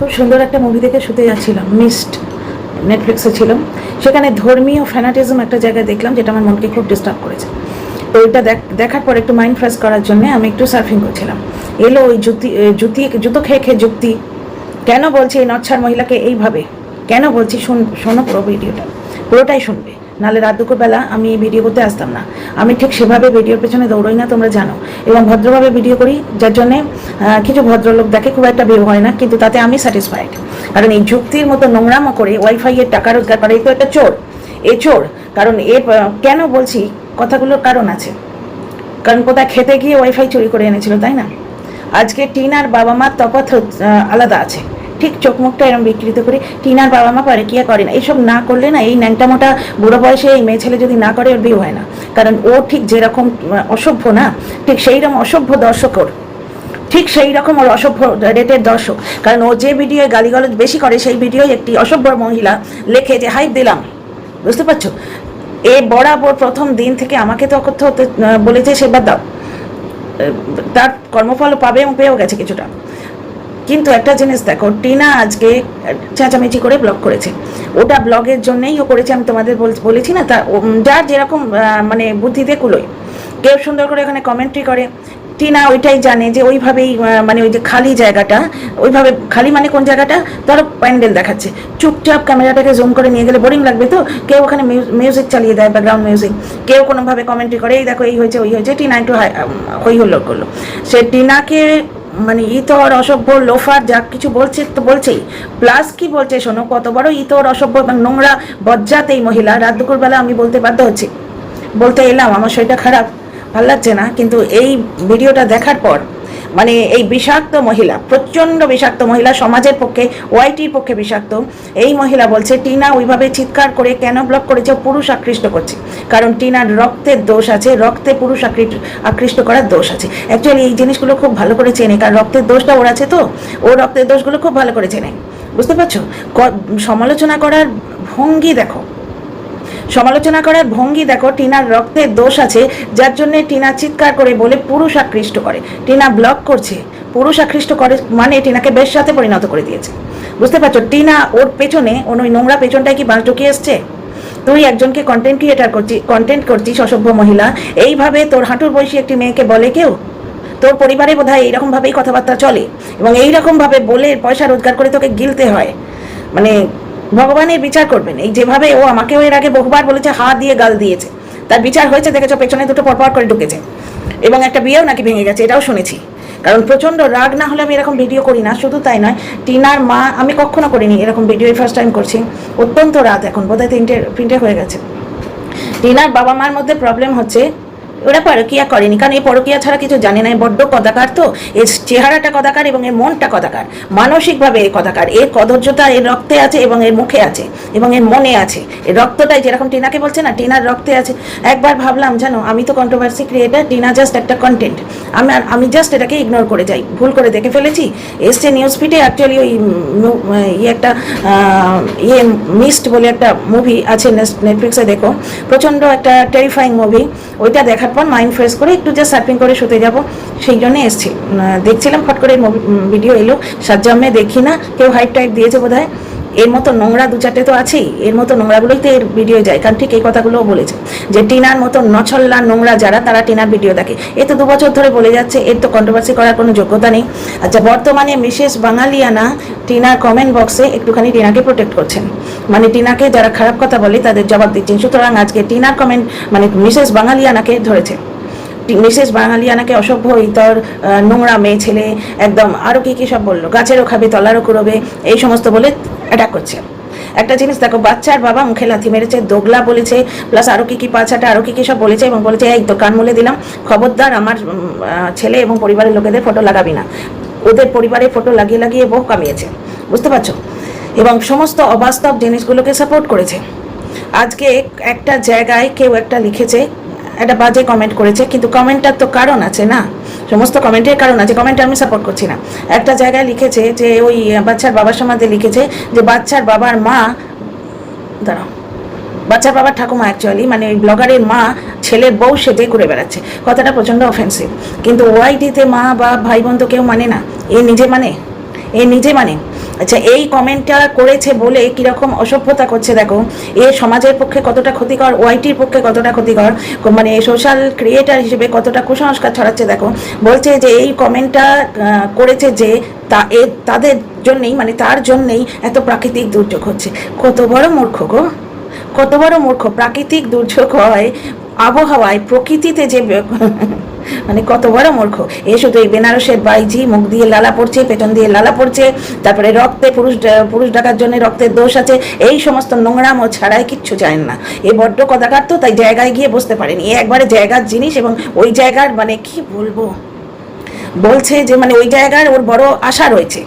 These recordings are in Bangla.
খুব সুন্দর একটা মুভি দেখে শুতে যাচ্ছিলাম মিস্ট নেটফ্লিক্সে ছিল সেখানে ধর্মীয় ফ্যানাটিজম একটা জায়গায় দেখলাম, যেটা আমার মনকে খুব ডিস্টার্ব করেছে। তো ওইটা দেখ- দেখার পর একটু মাইন্ড ফ্রেশ করার জন্য আমি একটু সার্ফিং করছিলাম। এলো ওই জুতি জুতি, জুতো খেয়ে খেয়ে যুক্তি। কেন বলছি এই নচ্ছার মহিলাকে এইভাবে? কেন বলছি শুন, শোনো পুরো ভিডিওটা পুরোটাই শুনবে। নাহলে রাত দুপুরবেলা আমি ভিডিও করতে আসতাম না। আমি ঠিক সেভাবে ভিডিওর পেছনে দৌড়ই না, তোমরা জানো। এবং ভদ্রভাবে ভিডিও করি, যার জন্যে কিছু ভদ্রলোক দেখে খুব একটা ভিউ হয় না, কিন্তু তাতে আমি স্যাটিসফাইড কারণ এই যুক্তির মতো নোংরামো করে ওয়াইফাই এর টাকা রোজগার করে তো একটা চোর। এ চোর, কারণ এ কেন বলছি? কথাগুলোর কারণ আছে। কারণ কোথায় খেতে গিয়ে ওয়াইফাই চুরি করে এনেছিল, তাই না? আজকে টিনার বাবা মার তফাৎ আলাদা আছে। ঠিক চোখ মুখটা এরকম বিকৃত করে টিনার বাবা মা পারে কি আর করে না। এইসব না করলে না এই ন্যাংটা মোটা বুড়ো বয়সে এই মেয়ে ছেলে যদি না করে ওর বিয়ে হয় না। কারণ ও ঠিক যেরকম অসভ্য না? ঠিক সেই রকম অসভ্য দর্শক ওর। ঠিক সেই রকম ওর অসভ্য রেটের দর্শক। কারণ ও যে ভিডিও গালিগালাজ বেশি করে, সেই ভিডিও একটি অসভ্য মহিলা লেখে যে, হাইপ দিলাম। বুঝতে পারছ? এ বরাবর প্রথম দিন থেকে আমাকে তো অকথ্য হতে বলেছে সেবার দাও। তার কর্মফল পাবে এবং পেয়েও গেছে কিছুটা। কিন্তু একটা জিনিস দেখো, টিনা আজকে চেঁচামেচি করে ব্লগ করেছে। ওটা ব্লগের জন্যই ও করেছে, আমি তোমাদের বল- বলেছি না, তা যার যেরকম মানে বুদ্ধিতে কুলোয় কেউ সুন্দর করে এখানে কমেন্ট্রি করে। টিনা ওইটাই জানে যে ওইভাবেই মানে ওই যে খালি জায়গাটা, ওইভাবে খালি মানে কোন জায়গাটা? ধরো প্যান্ডেল দেখাচ্ছে। চুপচাপ ক্যামেরাটাকে জুম করে নিয়ে গেলে বোরিং লাগবে তো? কেউ ওখানে মিউজিক চালিয়ে দেয় ব্যাকগ্রাউন্ড মিউজিক কেউ কোনোভাবে কমেন্ট্রি করে, এই দেখো, এই হয়েছে, ওই হয়েছে। টিনা একটু হাই- হই হুল্লোড় করল। সে টিনাকে মানে ইতর অসভ্য লোফার, যা কিছু বলছে তো বলছেই। প্লাস কি বলছে শোনো, কত বড় ইতর অসভ্য এবং নোংরা বজ্জাত এই মহিলা। রাত দুপুরবেলা আমি বলতে বাধ্য হচ্ছি। বলতে এলাম, আমার শরীরটা খারাপ। ভালো লাগছে না, কিন্তু এই ভিডিওটা দেখার পর মানে এই বিষাক্ত মহিলা, প্রচণ্ড বিষাক্ত মহিলা সমাজের পক্ষে, ওয়াইটির পক্ষে বিষাক্ত, এই মহিলা বলছে, টিনা ওইভাবে চিৎকার করে কেন ব্লক করেছে? পুরুষ আকৃষ্ট করছে। কারণ টিনার রক্তের দোষ আছে, রক্তে পুরুষ আকৃষ্ট আকৃষ্ট করার দোষ আছে। অ্যাকচুয়ালি এই জিনিসগুলো খুব ভালো করে চেনে, কারণ রক্তের দোষটা ওর আছে তো। ও রক্তের দোষগুলো খুব ভালো করে চেনে। বুঝতে পারছ? সমালোচনা করার ভঙ্গি দেখো। সমালোচনা করার ভঙ্গি দেখো, টিনার রক্তের দোষ আছে, যার জন্য টিনা চিৎকার করে বলে পুরুষ আকৃষ্ট করে। টিনা ব্লক করছে। পুরুষ আকৃষ্ট করে মানে টিনাকে বেশ সাথে পরিণত করে দিয়েছে। বুঝতে পারছ? টিনা ওর পেছনে ওই নোংরা পেছনটায় কি বাঁশ ঢুকিয়ে এসছে? তুই একজনকে কন্টেন্ট ক্রিয়েটার করছি কন্টেন্ট করছিস, অসভ্য মহিলা। এইভাবে তোর হাঁটুর বয়সী একটি মেয়েকে বলে কেউ? তোর পরিবারে বোধ হয় এইরকম ভাবেই কথাবার্তা চলে। এবং এইরকম ভাবে বলে পয়সা রোজগার করে তোকে গিলতে হয়। মানে ভগবানের বিচার করবেন। এই যেভাবে ও আমাকেও এর আগে বহুবার বলেছে হা দিয়ে গাল দিয়েছে। তার বিচার হয়েছে, দেখেছ, পেছনে দুটো পরপর করে ঢুকেছে। এবং একটা বিয়েও নাকি ভেঙে গেছে, এটাও শুনেছি। কারণ প্রচণ্ড রাগ না হলে আমি এরকম ভিডিও করি না, শুধু তাই নয়, টিনার মা, আমি কখনো করিনি এরকম ভিডিও ফার্স্ট টাইম করছি। অত্যন্ত রাত এখন, বোধহয় তিনটে তিনটে হয়ে গেছে। টিনার বাবা মার মধ্যে প্রবলেম হচ্ছে ওরা পরকিয়া করেনি। কারণ এই পরকিয়া ছাড়া কিছু জানে না। বড্ড কদাকার তো। এর চেহারাটা কদাকার এবং এর মনটা কদাকার। মানসিকভাবে এর কদাকার। এর কদর্যতা এর রক্তে আছে এবং এর মুখে আছে এবং এর মনে আছে। এর রক্তটাই যেরকম টিনাকে বলছে না, টিনার রক্তে আছে। একবার ভাবলাম, জানো, আমি তো কন্ট্রোভার্সি ক্রিয়েটার টিনা জাস্ট একটা কন্টেন্ট আমি আমি জাস্ট এটাকে ইগনোর করে যাই। ভুল করে দেখে ফেলেছি। এসছে নিউজ ফিডে অ্যাকচুয়ালি ওই ইয়ে একটা ইয়ে মিস্ট বলে একটা মুভি আছে নেটফ্লিক্সে দেখো। প্রচণ্ড একটা টেরিফাইং মুভি ওইটা দেখার পর মাইন্ড ফ্রেশ করে একটু যা সার্ফিং করে শুতে যাব। সেই জন্য এসছি। দেখছিলাম ফট করে ভিডিও এলো। সাজ্জামে দেখি না, কেউ হাইট টাইপ দিয়েছে বোধ এর মতো নোংরা দু চারটে তো আছেই, এর মতো নোংরাগুলোই তো এর ভিডিও যায়, কারণ ঠিক এই কথাগুলোও বলেছে যে টিনার মতো নছল্লা নোংরা যারা, তারা টিনার ভিডিও দেখে। এ তো দু বছর ধরে বলে যাচ্ছে, এর তো কন্ট্রোভার্সি করার কোনো যোগ্যতা নেই। আচ্ছা বর্তমানে মিসেস বাঙালিয়ানা টিনার কমেন্ট বক্সে একটুখানি টিনাকে প্রোটেক্ট করছেন। মানে টিনাকে যারা খারাপ কথা বলে, তাদের জবাব দিচ্ছেন। সুতরাং আজকে টিনার কমেন্ট মানে মিসেস বাঙালিয়ানাকে ধরেছে। মিসেস বাঙালিয়ানাকে অসভ্য, ইতর নোংরা মেয়ে ছেলে, একদম আরও কী কী সব বলল? গাছেরও খাবে, তলারও কুড়বে, এই সমস্ত বলে অ্যাটাক করছে। একটা জিনিস দেখো, বাচ্চার বাবা মুখে লাথি মেরেছে, দোগলা বলেছে প্লাস আরও কী কী পাছাটা আরও কী কী সব বলেছে এবং বলেছে, এই তো কান মুলে দিলাম। খবরদার আমার ছেলে এবং পরিবারের লোকেদের ফটো লাগাবি না। ওদের পরিবারের ফটো লাগিয়ে লাগিয়ে বহু কামিয়েছে। বুঝতে পারছ? এবং সমস্ত অবাস্তব জিনিসগুলোকে সাপোর্ট করেছে। আজকে একটা জায়গায় কেউ একটা লিখেছে, একটা বাজে কমেন্ট করেছে, কিন্তু কমেন্টটার তো কারণ আছে না? সমস্ত কমেন্টের কারণ আছে কমেন্টে আমি সাপোর্ট করছি না। একটা জায়গায় লিখেছে যে ওই বাচ্চার বাবার সমাধে লিখেছে যে বাচ্চার বাবার মা, দাঁড়াও, বাচ্চার বাবার ঠাকুমা অ্যাকচুয়ালি মানে ওই ব্লগারের মা, ছেলের বউ সেজে ঘুরে বেড়াচ্ছে। কথাটা প্রচণ্ড অফেন্সিভ কিন্তু ওয়াইডিতে মা বা ভাই, বোন তো কেউ মানে না। এ নিজে মানে? এ নিজে মানে। আচ্ছা এই কমেন্টটা করেছে বলে কীরকম অসভ্যতা করছে দেখো। এ সমাজের পক্ষে কতটা ক্ষতিকর ওয়াইটির পক্ষে কতটা ক্ষতিকর মানে সোশ্যাল ক্রিয়েটার হিসেবে কতটা কুসংস্কার ছড়াচ্ছে দেখো। বলছে যে এই কমেন্টটা করেছে যে তা, এ তাদের জন্যেই মানে তার জন্যেই এত প্রাকৃতিক দুর্যোগ হচ্ছে। কত বড় মূর্খ গো। কত বড় মূর্খ। প্রাকৃতিক দুর্যোগ হয়, আবহাওয়ায়, প্রকৃতিতে যে মানে কত বড় মূর্খ। এ শুধু এই বেনারসের বাইজি, মুখ দিয়ে লালা পড়ছে পেছন দিয়ে লালা পড়ছে, তারপরে রক্তে পুরুষ পুরুষ ডাকার জন্য রক্তের দোষ আছে, এই সমস্ত নোংরাম ও ছাড়াই কিচ্ছু জানেন না। এ বড্ড কদাকার তো, তাই জায়গায় গিয়ে বসতে পারেনি। এ একবারে জায়গার জিনিস এবং ওই জায়গার মানে কি বলব? বলছে যে মানে ওই জায়গার ওর বড় আশা রয়েছে,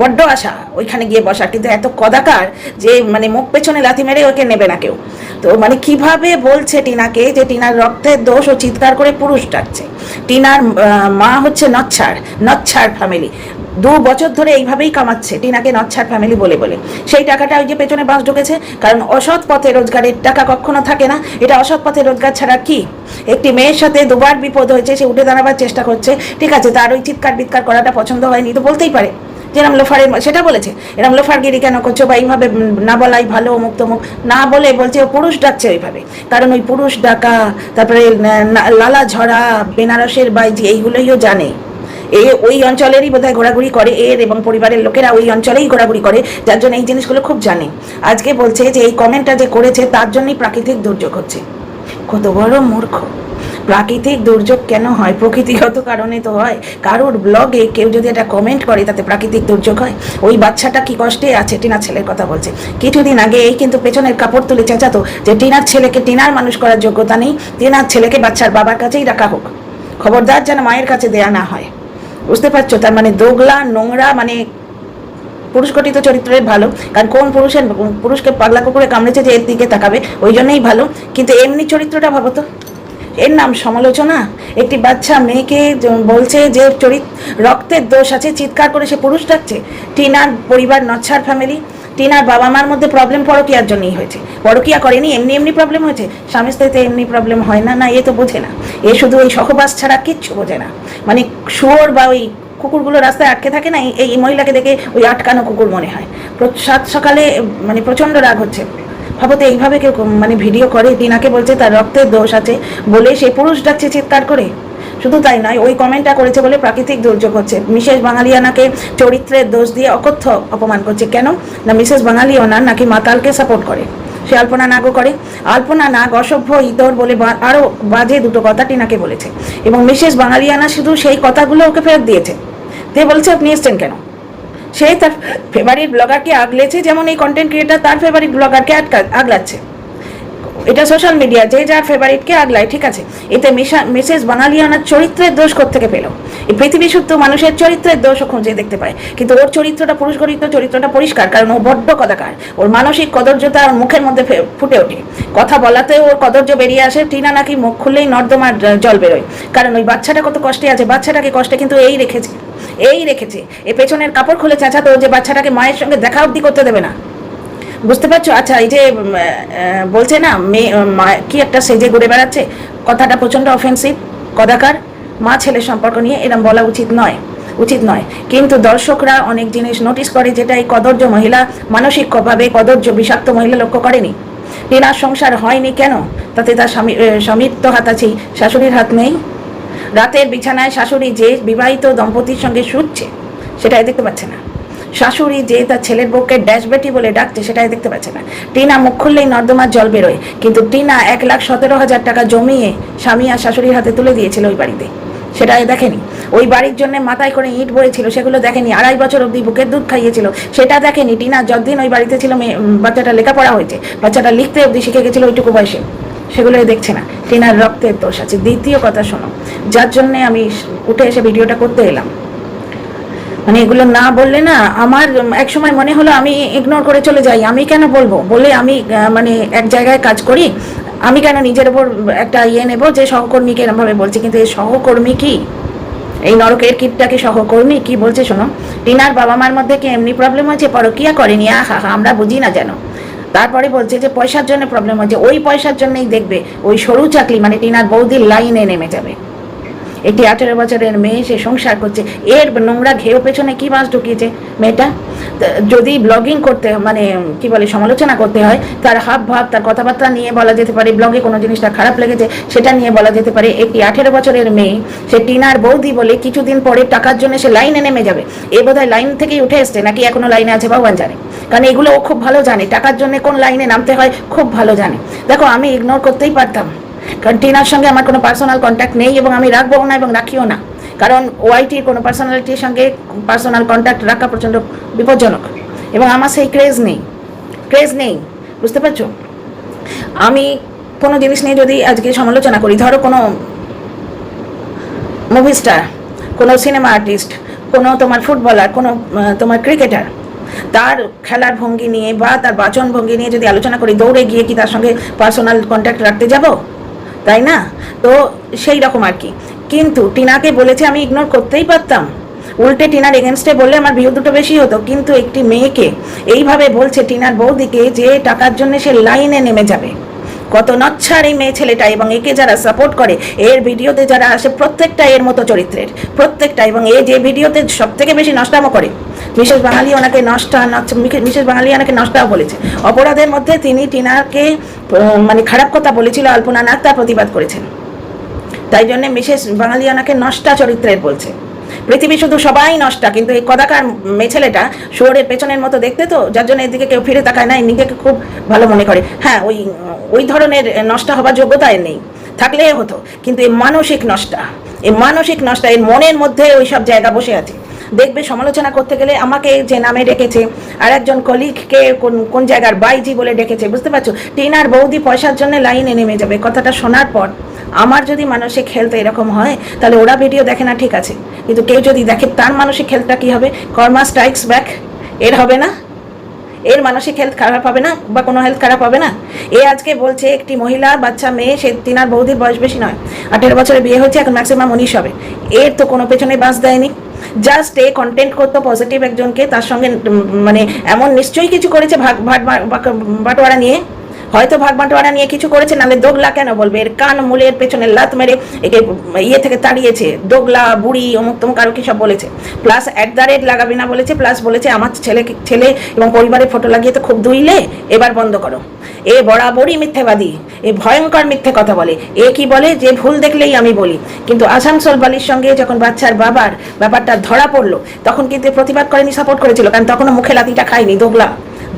বড্ড আশা ওইখানে গিয়ে বসা কিন্তু এত কদাকার যে মানে মুখ পেছনে লাথি মেরে ওকে নেবে না কেউ। তো মানে কীভাবে বলছে টিনাকে যে টিনার রক্তের দোষ ও চিৎকার করে পুরুষ ডাকছে? টিনার মা হচ্ছে নচ্ছার নচ্ছার ফ্যামিলি দু বছর ধরে এইভাবেই কামাচ্ছে টিনাকে নচ্ছার ফ্যামিলি বলে বলে। সেই টাকাটা ওই যে পেছনে বাস ঢুকেছে, কারণ অসৎ পথে রোজগারের টাকা কখনো থাকে না। এটা অসৎ পথে রোজগার ছাড়া কি? একটি মেয়ের সাথে দুবার বিপদ হয়েছে, সে উঠে দাঁড়াবার চেষ্টা করছে। ঠিক আছে, তার ওই চিৎকার বিৎকার করাটা পছন্দ হয়নি, তো বলতেই পারে। যেরকম লোফারের সেটা বলেছে। এরম লোফারগিরি কেন করছ বা এইভাবে না বলাই ভালো মুখ তমুক। না বলে বলছে ও পুরুষ ডাকছে ওইভাবে। কারণ ওই পুরুষ ডাকা, তারপরে লালা ঝরা, বেনারসের বাইজি এইগুলোইও জানে। এ, ওই অঞ্চলেরই বোধহয় ঘোরাঘুরি করে এর এবং পরিবারের লোকেরা ওই অঞ্চলেই ঘোরাঘুরি করে, যার জন্য এই জিনিসগুলো খুব জানে। আজকে বলছে যে এই কমেন্টটা যে করেছে, তার জন্যই প্রাকৃতিক দুর্যোগ হচ্ছে। কত বড় মূর্খ। প্রাকৃতিক দুর্যোগ কেন হয়? প্রকৃতিগত কারণে তো হয়। কারোর ব্লগে কেউ যদি এটা কমেন্ট করে, তাতে প্রাকৃতিক দুর্যোগ হয়? ওই বাচ্চাটা কি কষ্টে আছে? টিনার ছেলের কথা বলছে। কিছুদিন আগে এই কিন্তু পেছনের কাপড় তুলে চেঁচাতো যে টিনার ছেলেকে টিনার মানুষ করার যোগ্যতা নেই। টিনার ছেলেকে বাচ্চার বাবার কাছেই রাখা হোক। খবরদার যেন মায়ের কাছে দেয়া না হয়। বুঝতে পারছ? তার মানে দোগলা, নোংরা মানে পুরুষগঠিত চরিত্রের ভালো। কারণ কোন পুরুষের, পুরুষকে পাগলা কুকুরে কামড়েছে যে এর দিকে তাকাবে? ওই জন্যই ভালো। কিন্তু এমনি চরিত্রটা ভাবো তো। এর নাম সমালোচনা। একটি বাচ্চা মেয়েকে বলছে যে চরিত রক্তের দোষ আছে, চিৎকার করে সে পুরুষ ডাকছে। টিনার পরিবার নচ্ছার ফ্যামিলি টিনার বাবা মার মধ্যে প্রবলেম পরকিয়ার জন্যই হয়েছে। পরকিয়া করেনি, এমনি এমনি প্রবলেম হয়েছে। স্বামী স্ত্রীতে এমনি প্রবলেম হয় না না, এ তো বোঝে না। এ শুধু ওই সহবাস ছাড়া কিচ্ছু বোঝে না। মানে শুয়োর বা ওই কুকুরগুলো রাস্তায় আটকে থাকে না, এই- মহিলাকে দেখে ওই আটকানো কুকুর মনে হয়। সাত সকালে মানে প্রচণ্ড রাগ হচ্ছে। ভাবো তো এইভাবে কেউ মানে ভিডিও করে, টিনাকে বলছে তার রক্তের দোষ আছে বলে সে পুরুষ ডাকছে চিৎকার করে। শুধু তাই নয়, ওই কমেন্টটা করেছে বলে প্রাকৃতিক দুর্যোগ হচ্ছে। মিসেস বাঙালিয়ানাকে চরিত্রের দোষ দিয়ে অকথ্য অপমান করছে। কেন? না মিসেস বাঙালিয়ানা নাকি মাতালকে সাপোর্ট করে। সে আলপনা নাগও করে। আলপনা নাগ অসভ্য, ইতর বলে আরও বাজে দুটো কথা টিনাকে বলেছে। এবং মিসেস বাঙালিয়ানা শুধু সেই কথাগুলো ওকে ফেরত দিয়েছে। তে বলছে, আপনি এসছেন কেন? সে তার ফেভারিট ব্লগারকে আগলেছে, যেমন এই কন্টেন্ট ক্রিয়েটার তার ফেভারিট ব্লগারকে আটকা, আগলাচ্ছে। এটা সোশ্যাল মিডিয়া যে যার ফেভারিটকে আগলায়, ঠিক আছে? এতে মিসেস বাঙালিয়ানার চরিত্রের দোষ থেকে পেল? এই পৃথিবী শুদ্ধ মানুষের চরিত্রের দোষও খুঁজে দেখতে পায়। কিন্তু ওর চরিত্রটা পুরুষ গঠিত চরিত্রটা পরিষ্কার, কারণ ও বড্ড কদাকার। ওর মানসিক কদর্যতা ওর মুখের মধ্যে ফুটে ওঠে। কথা বলাতে ওর কদর্য বেরিয়ে আসে, টিনা নাকি মুখ খুললেই নর্দমার জল বেরোয়। কারণ ওই বাচ্চাটা কত কষ্টে আছে, বাচ্চাটাকে কষ্টে কিন্তু এই রেখেছে। এই রেখেছে। এ পেছনের কাপড় খুলে চেঁচাতো যে বাচ্চাটাকে মায়ের সঙ্গে দেখা অব্দি করতে দেবে না। বুঝতে পারছ? আচ্ছা এই যে বলছে না, মেয়ে মা- কি একটা সেজে ঘুরে বেড়াচ্ছে? কথাটা প্রচণ্ড অফেন্সিভ কদাকার। মা ছেলে সম্পর্ক নিয়ে এরম বলা উচিত নয় উচিত নয়। কিন্তু দর্শকরা অনেক জিনিস নোটিস করে যেটা এই কদর্য মহিলা মানসিকভাবে কদর্য বিষাক্ত মহিলা লক্ষ্য করেনি। টিনার সংসার হয়নি কেন? তাতে তার স্বামী স্বামীর তো হাত আছেই, শাশুড়ির হাত নেই। রাতের বিছানায় শাশুড়ি যে বিবাহিত দম্পতির সঙ্গে শুচ্ছে, সেটাই দেখতে পাচ্ছে না। শাশুড়ি যে তার ছেলের বউকে ড্যাশ বেটি বলে ডাকছে, সেটাই দেখতে পাচ্ছে না। টিনা মুখ খুললেই নর্দমার জল বেরোয়, কিন্তু টিনা এক লাখ সতেরো হাজার টাকা জমিয়ে স্বামী আর শাশুড়ির হাতে তুলে দিয়েছিল ওই বাড়িতে। সেটাই দেখেনি। ওই বাড়ির জন্য মাথায় করে ইট বয়েছিল, সেগুলো দেখেনি। আড়াই বছর অবধি বুকের দুধ খাইয়েছিল, সেটা দেখেনি। টিনা যতদিন ওই বাড়িতে ছিল, মেয়ে বাচ্চাটা লেখাপড়া হয়েছে, বাচ্চাটা লিখতে অবধি শিখে গেছিল ওইটুকু বয়সে। সেগুলোই দেখছে না। টিনার রক্তের দোষ আছে। দ্বিতীয় কথা শোনো, যার জন্যে আমি উঠে এসে ভিডিওটা করতে এলাম। মানে এগুলো না বললে না, আমার এক সময় মনে হলো আমি ইগনোর করে চলে যাই। আমি কেন বলব? বলে আমি মানে এক জায়গায় কাজ করি, আমি কেন নিজের ওপর একটা ইয়ে নেব? যে সহকর্মীকে এরমভাবে বলছি। কিন্তু এই সহকর্মী কি? এই নরকের কীটটাকে সহকর্মী? কি বলছে শোনো? টিনার বাবা মার মধ্যে কি এমনি প্রবলেম হয়েছে পরকিয়া করেনি? আহা হা, আমরা বুঝি না যেন। তারপরে বলছে যে পয়সার জন্য প্রবলেম হয়েছে ওই পয়সার জন্যই দেখবে ওই সরু চাকলি মানে টিনার বৌদির লাইনে নেমে যাবে। একটি আঠেরো বছরের মেয়ে, সে সংসার করছে। এর নোংরা ঘেউ পেছনে কি মাছ ঢুকিয়েছে? মেয়েটা? যদি ব্লগিং করতে মানে কি বলে, সমালোচনা করতে হয়, তার হাব ভাব, তার কথাবার্তা নিয়ে বলা যেতে পারে ব্লগে কোনো জিনিসটা খারাপ লেগেছে, সেটা নিয়ে বলা যেতে পারে, একটি আঠেরো বছরের মেয়ে, সে টিনার বৌদি বলে কিছুদিন পরে টাকার জন্য সে লাইনে নেমে যাবে। এ বোধহয় লাইন থেকেই উঠে এসছে, নাকি এখনও লাইনে আছে, ভগবান জানে। কারণ এগুলো ও খুব ভালো জানে। টাকার জন্য কোন লাইনে নামতে হয় খুব ভালো জানে। দেখো, আমি ইগনোর করতেই পারতাম। কারণ টিনার সঙ্গে আমার কোনো পার্সোনাল কন্ট্যাক্ট নেই এবং আমি রাখব না এবং রাখিও না। কারণ ওআইটির কোনো পার্সোনালিটির সঙ্গে পার্সোনাল কন্ট্যাক্ট রাখা প্রচণ্ড বিপজ্জনক। এবং আমার সেই ক্রেজ নেই। ক্রেজ নেই। বুঝতে পারছ? আমি কোনো জিনিস নিয়ে যদি আজকে সমালোচনা করি, ধরো কোনো মুভি স্টার কোনো সিনেমা আর্টিস্ট কোনো তোমার ফুটবলার কোনো তোমার ক্রিকেটার তার খেলার ভঙ্গি নিয়ে বা তার বাচন ভঙ্গি নিয়ে যদি আলোচনা করি, দৌড়ে গিয়ে কি তার সঙ্গে পার্সোনাল কন্ট্যাক্ট রাখতে যাব? তাই না? তো সেই রকম আর কি। কিন্তু টিনাকে বলেছে আমি ইগনোর করতেই পারতাম। উল্টে টিনার এগেনস্টে বললে আমার ভিউ দুটো বেশি হতো। কিন্তু একটি মেয়েকে এইভাবে বলছে টিনার বৌদিকে যে টাকার জন্য সে লাইনে নেমে যাবে। কত নচ্ছার এই মেয়ে ছেলেটা এবং একে যারা সাপোর্ট করে, এর ভিডিওতে যারা আসে প্রত্যেকটা এর মতো চরিত্রের, প্রত্যেকটা এবং এ যে ভিডিওতে সব থেকে বেশি নষ্টামো করে, মিসেস বাঙালি ওনাকে নষ্টা মিসেস বাঙালি ওনাকে নষ্টাও বলেছে। অপরাধের মধ্যে তিনি টিনাকে মানে খারাপ কথা বলেছিল, আলপনা নাগ তার প্রতিবাদ করেছেন। তাই জন্য মিসেস বাঙালি ওনাকে নষ্টা চরিত্রের বলছে। পৃথিবী শুধু সবাই নষ্টা, কিন্তু এই কদাকার মেয়ে ছেলেটা শুয়োরের পেছনের মতো দেখতে তো, যার জন্য এদিকে কেউ ফিরে তাকায় না নিজেকে খুব ভালো মনে করে। হ্যাঁ ওই ওই ধরনের নষ্ট হবার যোগ্যতা এর নেই, থাকলে হতো, কিন্তু এই মানসিক নষ্টা, এই মানসিক নষ্টা এর মনের মধ্যে ওই সব জায়গা বসে আছে। দেখবে সমালোচনা করতে গেলে আমাকে যে নামে ডেকেছে, আর একজন কলিগকে কোন কোন জায়গার বাইজি বলে ডেকেছে, বুঝতে পারছ? টিনার বৌদি পয়সার জন্য লাইনে নেমে যাবে। কথাটা শোনার পর আমার যদি মানসিক হেলথ এরকম হয়, তাহলে ওরা ভিডিও দেখে না, ঠিক আছে। কিন্তু কেউ যদি দেখে তার মানসিক হেলথটা কী হবে? কর্মা স্ট্রাইকস ব্যাক এর হবে না? এর মানসিক হেলথ খারাপ হবে না? বা কোনো হেলথ খারাপ হবে না? এ আজকে বলছে একটি মহিলা, বাচ্চা, মেয়ে, সে তিনার বৌদির বয়স বেশি নয়। আঠেরো বছরে বিয়ে হচ্ছে এখন ম্যাক্সিমাম উনিশ হবে। এর তো কোনো পেছনে বাস দেয়নি। জাস্ট এ কন্টেন্ট করতো পজিটিভ একজনকে, তার সঙ্গে মানে এমন নিশ্চয়ই কিছু করেছে ভাগ ভাট বাটোয়ারা নিয়ে। হয়তো ভাগ বাটোয়ারা নিয়ে কিছু করেছে, নাহলে দোগলা কেন বলবে? এর কান মূলের পেছনে লাত মেরে একে ইয়ে থেকে তাড়িয়েছে। দোগলা, বুড়ি, অমুক তমুক আরও কি সব বলেছে? প্লাস অ্যাট দ্য রেট লাগাবি না বলেছে প্লাস বলেছে আমার ছেলে ছেলে এবং পরিবারের ফটো লাগিয়ে তো খুব দুইলে এবার বন্ধ করো। এ বরাবরই মিথ্যেবাদী, এ ভয়ঙ্কর মিথ্যে কথা বলে। এ কি বলে? যে ভুল দেখলেই আমি বলি। কিন্তু আসানসোল বালির সঙ্গে যখন বাচ্চার বাবার ব্যাপারটা ধরা পড়ল, তখন কিন্তু প্রতিবাদ করেনি সাপোর্ট করেছিল, কারণ তখনও মুখে লাতিটা খায়নি দোগলা।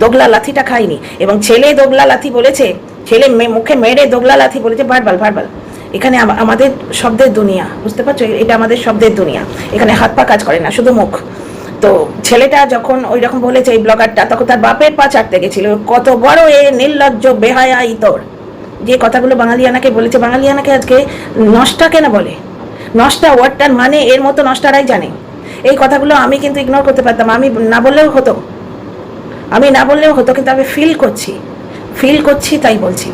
দোগলা লাথিটা খাইনি। এবং ছেলে দোগলা লাথি বলেছে, ছেলে মুখে মেরে দোগলা লাথি বলেছে ভারবাল ভারবাল এখানে আমাদের শব্দের দুনিয়া, বুঝতে পারছ? এটা আমাদের শব্দের দুনিয়া। এখানে হাত পা কাজ করে না, শুধু মুখ। তো ছেলেটা যখন ওই রকম বলেছে এই ব্লগারটা, তখন তার বাপের পা চাটতে গেছিল। কত বড় এ নির্লজ্জ, বেহায়া ইতর। যে কথাগুলো বাঙালিয়ানাকে বলেছে, বাঙালিয়ানাকে আজকে নষ্টা কেন বলে? নষ্টা ওয়ার্ডটার মানে এর মতো নষ্টারাই জানে। এই কথাগুলো আমি কিন্তু ইগনোর করতে পারতাম, আমি না বললেও হতো। আমি না বললেও হতো, কিন্তু আমি ফিল করছি। ফিল করছি, তাই বলছি।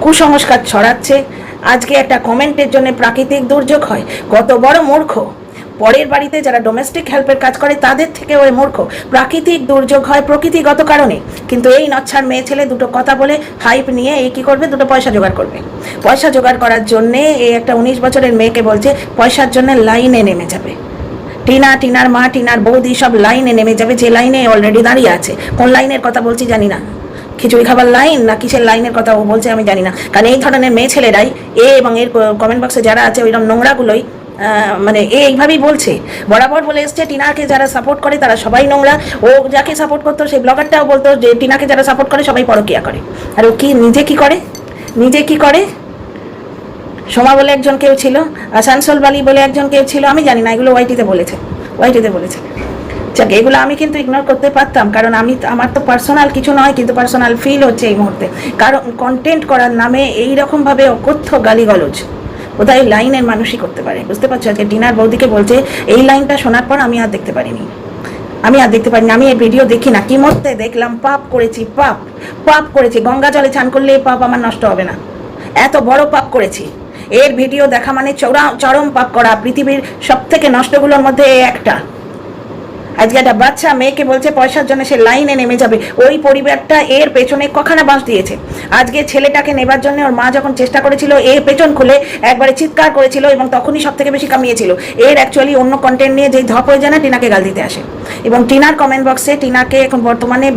কুসংস্কার ছড়াচ্ছে। আজকে একটা কমেন্টের জন্য প্রাকৃতিক দুর্যোগ হয়। কত বড় মূর্খ। পরের বাড়িতে যারা ডোমেস্টিক হেল্পের কাজ করে, তাদের থেকে ওই মূর্খ। প্রাকৃতিক দুর্যোগ হয় প্রকৃতিগত কারণে। কিন্তু এই নচ্ছার মেয়ে ছেলে দুটো কথা বলে হাইপ নিয়ে এই কী করবে? দুটো পয়সা জোগাড় করবে। পয়সা জোগাড় করার জন্যে এই একটা উনিশ বছরের মেয়েকে বলছে, পয়সার জন্য লাইনে নেমে যাবে। টিনা, টিনার মা, টিনার বৌদি সব লাইনে নেমে যাবে, যে লাইনে অলরেডি দাঁড়িয়ে আছে। কোন লাইনের কথা বলছি জানি না। খিচুড়ি খাবার লাইন না কিসের লাইনের কথা ও বলছে আমি জানি না। কারণ এই ধরনের মেয়ে ছেলেরাই এ এবং এর কমেন্ট বক্সে যারা আছে, ওইরকম নোংরাগুলোই মানে এইভাবেই বলছে। বরাবর বলে এসছে, টিনাকে যারা সাপোর্ট করে তারা সবাই নোংরা। ও যাকে সাপোর্ট করতো, সেই ব্লগারটাও বলতো যে টিনাকে যারা সাপোর্ট করে সবাই পরকিয়া করে। আর ও কি, নিজে কি করে? নিজে কি করে? সোমা বলে একজন কেউ ছিল আসানসোল বালি বলে একজন কেউ ছিল, আমি জানি না, এগুলো ওয়াইটিতে বলেছে ওয়াইটিতে বলেছে। যাক, এগুলো আমি কিন্তু ইগনোর করতে পারতাম, কারণ আমি, আমার তো পার্সোনাল কিছু নয়, কিন্তু পার্সোনাল ফিল হচ্ছে এই মুহূর্তে। কারণ কন্টেন্ট করার নামে এই রকমভাবে অকথ্য গালিগলজ বোধহয় লাইনের মানুষই করতে পারে, বুঝতে পারছ? আজকে ডিনার বৌদিকে বলছে, এই লাইনটা শোনার পর আমি আর দেখতে পারিনি। আমি আর দেখতে পারিনি, আমি এই ভিডিও দেখি না, কি মধ্যে দেখলাম, পাপ করেছি, পাপ পাপ করেছি, গঙ্গা জলে চান করলে এই পাপ আমার নষ্ট হবে না। এত বড় পাপ করেছি। এর ভিডিও দেখা মানে চৌরা চরম পাপ করা পৃথিবীর সব থেকে নষ্টগুলোর মধ্যে একটা। আজকে একটা বাচ্চা মেয়েকে বলছে, পয়সার জন্য সে লাইনে নেমে যাবে। ওই পরিবারটা এর পেছনে কখানা বাঁশ দিয়েছে। আজকে ছেলেটাকে নেবার জন্য ওর মা যখন চেষ্টা করেছিল এ পেছন খুলে একবারে চিৎকার করেছিল এবং তখনই সব থেকে বেশি কামিয়েছিল। এর অ্যাকচুয়ালি অন্য কন্টেন্ট নিয়ে যেই ধপ হয়ে যায় না, টিনাকে গাল দিতে আসে। এবং টিনার কমেন্ট বক্সে টিনাকে এখন বর্তমানে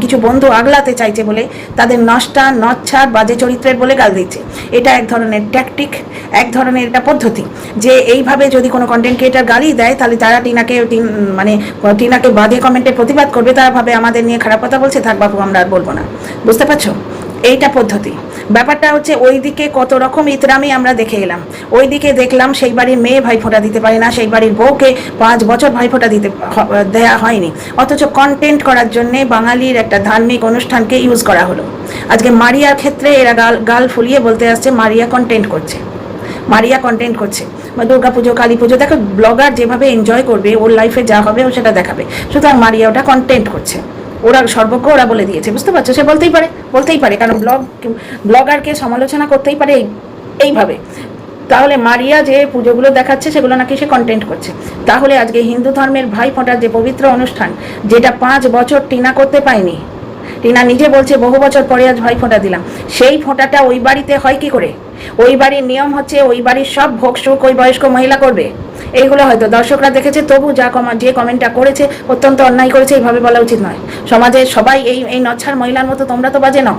কিছু বন্ধু আগলাতে চাইছে বলে তাদের নষ্টা, নচ্ছার বাজে চরিত্রের বলে গাল দিচ্ছে। এটা এক ধরনের ট্যাকটিক এক ধরনের এটা পদ্ধতি। যে এইভাবে যদি কোনো কন্টেন্ট ক্রিয়েটার গালি দেয়, তাহলে তারা টিনাকে, টিন- মানে টিনাকে বাজে কমেন্টে প্রতিবাদ করবে, তারা ভাবে আমাদের নিয়ে খারাপ কথা বলছে, থাক বাবু আমরা আর বলব না। বুঝতে পারছ? এইটা পদ্ধতি। ব্যাপারটা হচ্ছে ওই দিকে কত রকম ইতরামি আমরা দেখে এলাম। ওই দিকে দেখলাম সেই বাড়ির মেয়ে ভাইফোঁটা দিতে পারে না, সেই বাড়ির বউকে পাঁচ বছর ভাইফোঁটা দিতে দেয়া হয়নি। অথচ কন্টেন্ট করার জন্য বাঙালির একটা ধার্মিক অনুষ্ঠানকে ইউজ করা হলো। আজকে মারিয়ার ক্ষেত্রে এরা গাল গাল ফুলিয়ে বলতে আসছে, মারিয়া কন্টেন্ট করছে। মারিয়া কন্টেন্ট করছে। বা দুর্গা পুজো কালী পুজো দেখো ব্লগার যেভাবে এনজয় করবে, ওর লাইফে যা হবে ও সেটা দেখাবে। সুতরাং মারিয়া ওটা কন্টেন্ট করছে। ওরা সর্বজ্ঞ ওরা বলে দিয়েছে, বুঝতে পারছ? সে বলতেই পারে বলতেই পারে, কারণ ব্লগ ব্লগারকে সমালোচনা করতেই পারে এই- এইভাবে। তাহলে মারিয়া যে পুজোগুলো দেখাচ্ছে, সেগুলো নাকি সে কন্টেন্ট করছে। তাহলে আজকে হিন্দু ধর্মের ভাই ফোঁটার যে পবিত্র অনুষ্ঠান, যেটা পাঁচ বছর টিনা করতে পায়নি টিনা নিজে বলছে, বহু বছর পরে আজ ভাই ফোঁটা দিলাম। সেই ফোঁটাটা ওই বাড়িতে হয় কি করে? ওই বাড়ির নিয়ম হচ্ছে ওই বাড়ির সব ভোগ সুখ ওই বয়স্ক মহিলা করবে। এইগুলো হয়তো, দর্শকরা দেখেছে, তবু যা কমা, যে কমেন্টটা করেছে, অত্যন্ত অন্যায় করেছে, এইভাবে বলা উচিত নয়। সমাজের সবাই এই এই নচ্ছার মহিলার মতো, তোমরা তো বাজে নাও।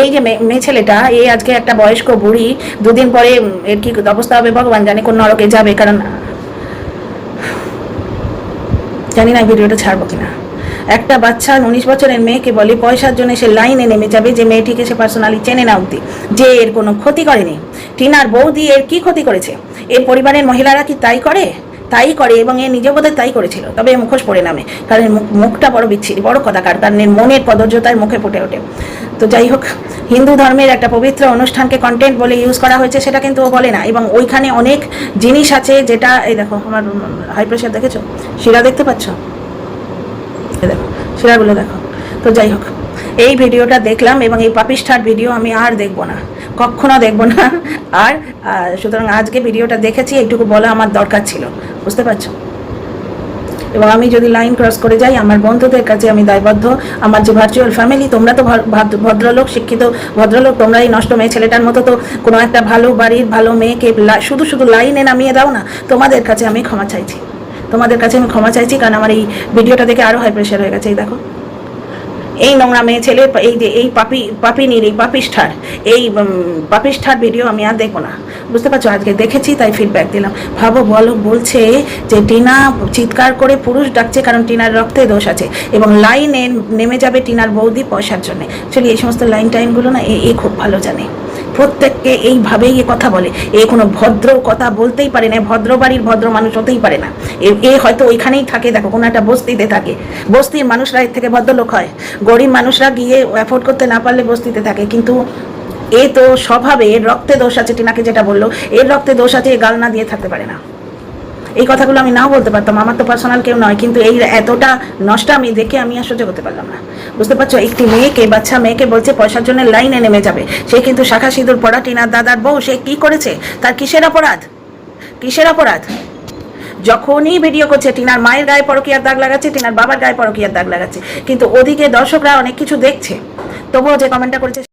এই যে মেয়ে ছেলেটা, এই আজকে একটা বয়স্ক বুড়ি, দুদিন পরে এর কি অবস্থা হবে ভগবান জানে, কোন নরকে যাবে, কারণ জানি না ভিডিওটা ছাড়বো কিনা। একটা বাচ্চা উনিশ বছরের মেয়েকে বলে, পয়সার জন্য সে লাইনে নেমে যাবে, যে মেয়েটিকে সে পার্সোনালি চেনে না অব্দি যে এর কোনো ক্ষতি করেনি। টিনার বৌদি এর কি ক্ষতি করেছে? এর পরিবারের মহিলারা কি তাই করে? তাই করে এবং এ নিজে বোধহয় তাই করেছিল। তবে এ মুখোশ পড়ে নামে, কারণ মুখ- মুখটা বড় বিচ্ছিরি, বড় কথাকার কারণ এর মনের কদর্যতার মুখে ফুটে ওঠে। তো যাই হোক, হিন্দু ধর্মের একটা পবিত্র অনুষ্ঠানকে কন্টেন্ট বলে ইউজ করা হয়েছে, সেটা কিন্তু ও বলে না। এবং ওইখানে অনেক জিনিস আছে যেটা, এই দেখো, আমার হাই প্রেশার দেখেছ? শিরা দেখতে পাচ্ছ? দেখো শিরাগুলো দেখো। তো যাই হোক, এই ভিডিওটা দেখলাম এবং এই পাপিষ্ঠার ভিডিও আমি আর দেখব না, কখনো দেখব না। আর সুতরাং আজকে ভিডিওটা দেখেছি, এইটুকু বলা আমার দরকার ছিল, বুঝতে পারছ? এবং আমি যদি লাইন ক্রস করে যাই, আমার বন্ধুদের কাছে আমি দায়বদ্ধ, আমার যে ভার্চুয়াল ফ্যামিলি তোমরা তো ভদ্রলোক, শিক্ষিত ভদ্রলোক তোমরা এই নষ্ট মেয়ে ছেলেটার মতো তো কোনো একটা ভালো বাড়ির ভালো মেয়েকে শুধু শুধু লাইনে নামিয়ে দাও না, তোমাদের কাছে আমি ক্ষমা চাইছি। তোমাদের কাছে আমি ক্ষমা চাইছি, কারণ আমার এই ভিডিওটা দেখে আরও হাই প্রেশার হয়ে গেছে, এই দেখো। এই নোংরা মেয়ে ছেলে, এই যে, এই পাপি পাপি পাপিনির, এই পাপিষ্ঠার এই পাপিষ্ঠার ভিডিও আমি আর দেখব না। বুঝতে পারছ? আজকে দেখেছি, তাই ফিডব্যাক দিলাম। ভাবো, বলো, বলছে যে টিনা চিৎকার করে পুরুষ ডাকছে কারণ টিনার রক্তে দোষ আছে এবং লাইনে নেমে যাবে টিনার বৌদি পয়সার জন্য। চলি এই সমস্ত লাইন টাইনগুলো না এ খুব ভালো জানে। প্রত্যেককে এইভাবেই এ কথা বলে। এ কোনো ভদ্র কথা বলতেই পারে না, ভদ্র বাড়ির ভদ্র মানুষ হতেই পারে না। এ- হয়তো ওইখানেই থাকে, দেখো, কোনো একটা বস্তিতে থাকে। বস্তির মানুষরা এর থেকে ভদ্রলোক হয়। গরিব মানুষরা গিয়ে অ্যাফোর্ড করতে না পারলে বস্তিতে থাকে। কিন্তু এ তো স্বভাবে এর রক্তে দোষ আছে, টিনাকে যেটা বলল, এর রক্তে দোষ আছে, এ গাল না দিয়ে থাকতে পারে না। এই কথাগুলো আমি নাও বলতে পারতাম, আমার তো পার্সোনাল কেউ নয়, কিন্তু এই এতটা নষ্ট আমি দেখে আমি আর সহ্য করতে পারলাম না। বুঝতে পারছ? একটি মেয়েকে, বাচ্চা মেয়েকে বলছে পয়সার জন্য লাইনে নেমে যাবে। সে কিন্তু শাখা সিঁদুর পড়া টিনার দাদার বউ, সে কি করেছে? তার কিসের অপরাধ? কিসের অপরাধ? যখনই ভিডিও করছে, টিনার মায়ের গায়ে পরকিয়ার দাগ লাগাচ্ছে, টিনার বাবার গায়ে পরকিয়ার দাগ লাগাচ্ছে। কিন্তু ওদিকে দর্শকরা অনেক কিছু দেখছে। তবুও যে কমেন্টটা করেছে